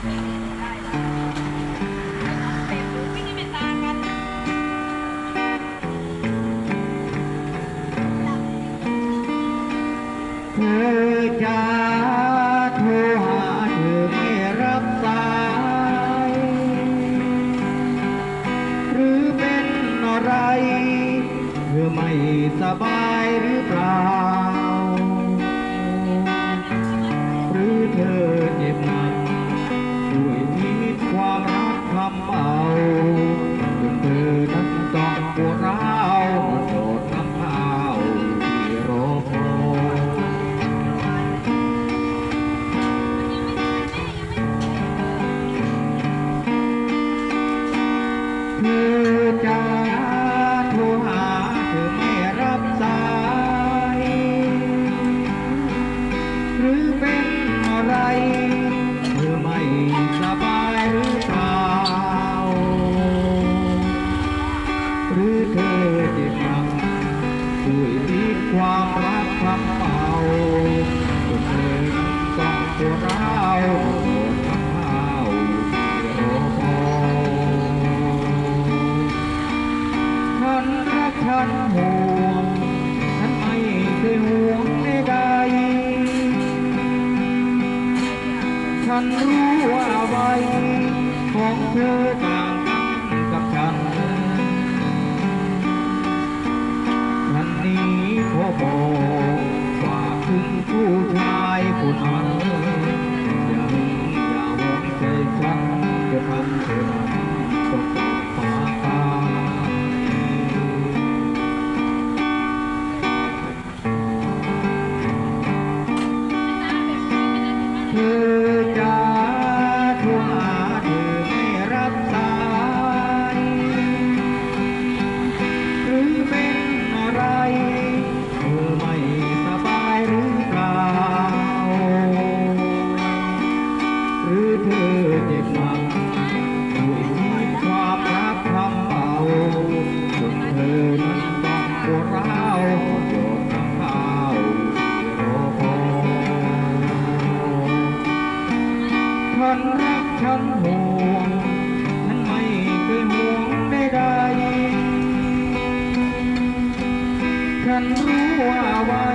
เธอจะโทรหาเธอไม่รับสาย หรือเป็นอะไร เธอไม่สบายหรือเปล่า รักทำเอาจนเธอนั้นต้องปวดร้าวมาโดดน้ำข้าวที่รอคอยเธอจะโทรหาเธอไม่รับสาย หรือเป็นอะไร เธอไม่สบาย ฉันรักฉันห่วงฉันไม่เคยห่วงใดๆฉันรู้ว่าใบของเธอ ฉันห่วงฉันไม่เคยห่วงใดๆฉันรู้ว่าไว้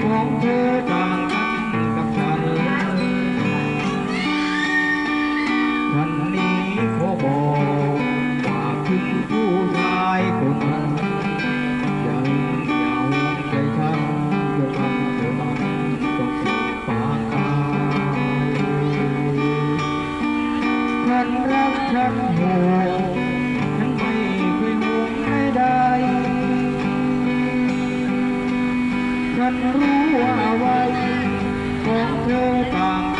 ของเธอ รันไม่เคยห่วงไม่ได้ฉันรู้ว่าไว้ของเธอต่าง